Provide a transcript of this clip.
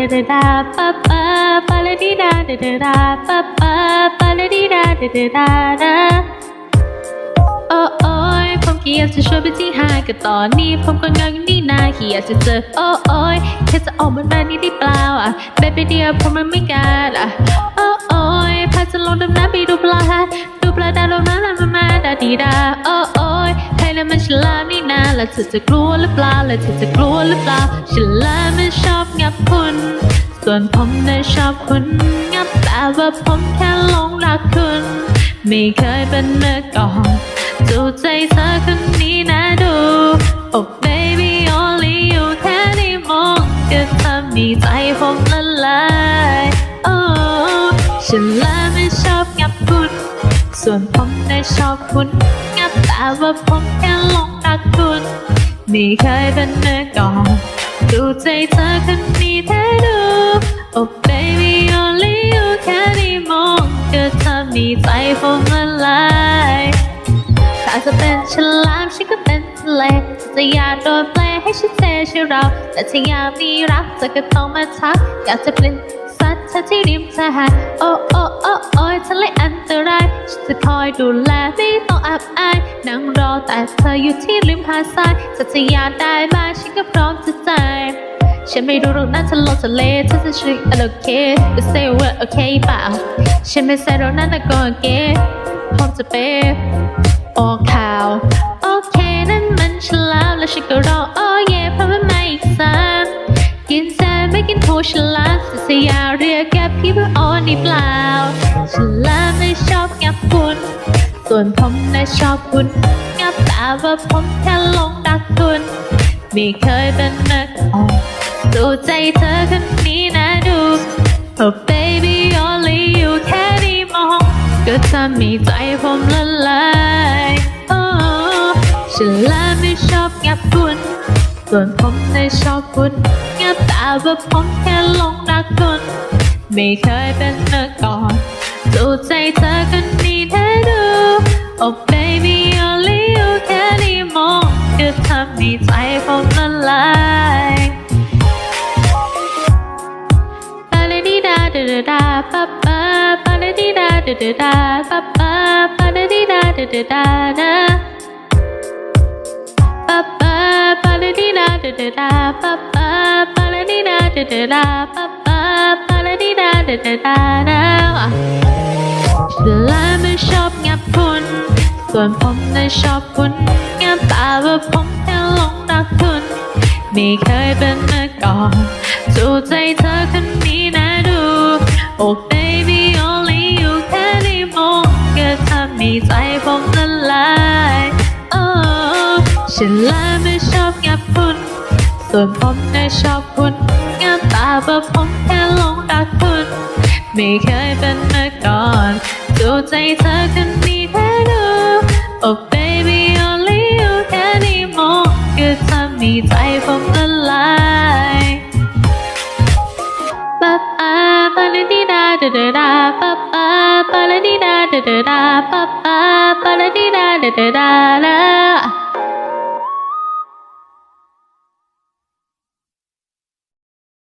ดาดาปะปะปะละดีดาดาดาดาปะปะปะละดีดาดาดาดาดาโอ้โอ้ยผมแค่อยากจะชวยไปที่หายก็ตอนนี้ ผมก็งานอยู่นี่นาแค่อยากจะเจอ โอ้โอ้ยแค่จะออกมาแบบนี้ได้เปล่าอะแบบไปเดียวผมมันไม่กล้าอะโอ้โอ้ยพาจะลงดำน้ำไปดูปลาดูปลาดาวลงมาลามามาดาดีดาโอ้โอ้ ยใครแล้วมันฉลามนี่นาแล้วเธอจะกลัวหรือเปล่าแล้วเธอจะกลัวหรือเปล่าฉลามมันชอบงับคุณ ส่วนผมน่ะชอบคุณงับแต่ว่าผมแค่หลงรักคุณ ไม่เคยเป็นเมื่อก่อนจูใจเธอคนนี้นะดู Oh baby only you แค่ได้มองก็ทำให้ใจผมละลาย Oh ฉันละไม่ชอบงับคุณ ส่วนผมน่ะชอบคุณ แต่ว่าผมแค่ลงรักคุณไม่เคยเป็นเมื่อก่อน ดูใจเธอคนนี้แท้ดู Oh baby only you แค่ได้มองก็ทำให้ใจผมละลายถ้าจะเป็นฉลามฉันก็เป็นทะเลจะอยากโดนแปลให้ฉันเทใช่เรา แต่ถ้าอยากมีรักเธอก็ต้องมาทักอยากจะเป็นสัตว์เธ อที่ริมชายหาดโอ้โอ้โอ้โอ้ยทะเลอันตรายฉันจะคอยดูแลไม่ต้องอับอายนั่งรอแต่เธออยู่ที่ริมหาดทรายถ้าจะอยากได้มาฉันก็พร้อมจะจ่ายฉันไม่รู้หรอกนะถ้าลทะเลเธอจะช่วยโอเคจะ say what okay เปล่าฉันไม่ใส่หรอกนะแต่ก็โอเคผมจะเป็นออกข่าว โอเคนั่นมันฉลามแล้วฉันก็รอโอ้เย่เพราะมันมาอีกสามกินแซมไม่กินหูฉลามจะสยา กแกพี่เพื่ออ่อนนี่เปล่าฉันลามไม่ชอบงับคุณ ส่วนผมนะชอบคุณ งับแต่ว่าผมแค่ลงรักคุณ ไม่เคยเป็นนักออกดูใจเธอคนนี้นะดู Oh baby only you แค่ได้มอง ก็ทำให้ใจผมละลาย Oh ฉันละไม่ชอบงับคุณ ส่วนผมนะชอบคุณ งับแต่ว่าผมแค่ลงรักคุณ ไม่เคยเป็นมาก่อนดูใจเธอคนนี้แท้ดู Oh baby only you แค่ได้มองก็ทำให้ใจผมละลายปาลาดีดาดดดาปะปะปาลาดีดาดดดาปะปะปาลาดีดาดดดาดาปะปะปาลาดีดาดดดาปะปะปาลาดีดาดดดาปะปะปาลา ดีดาดาดาดาดาเวลาไม่ชอบงับคุณ ส่วนผมน่ชอบคุณงับต่ว่าผมแค่หลงรักคุณ ไม่เคยเป็นมาก่อนจูใจเธอคนนี้นะดู Oh baby only you แค่ได้มองก็ทำให้ใจผมละลาย Oh ฉันละไม่ชอบงับคุณ ส่วนผมน่ชอบคุณงับตาว่าผมแค่ กคุณ ไม่เคยเป็นมาก่อนจูใจเธอคนนี้แท้ดู Oh baby only you แค่ได้มองก็ทำให้ใจผมละลายปะปะปะละดีดาดาดดาปะปะปะละดีดาดาดดาปะปะปะละดีดาดาดาดา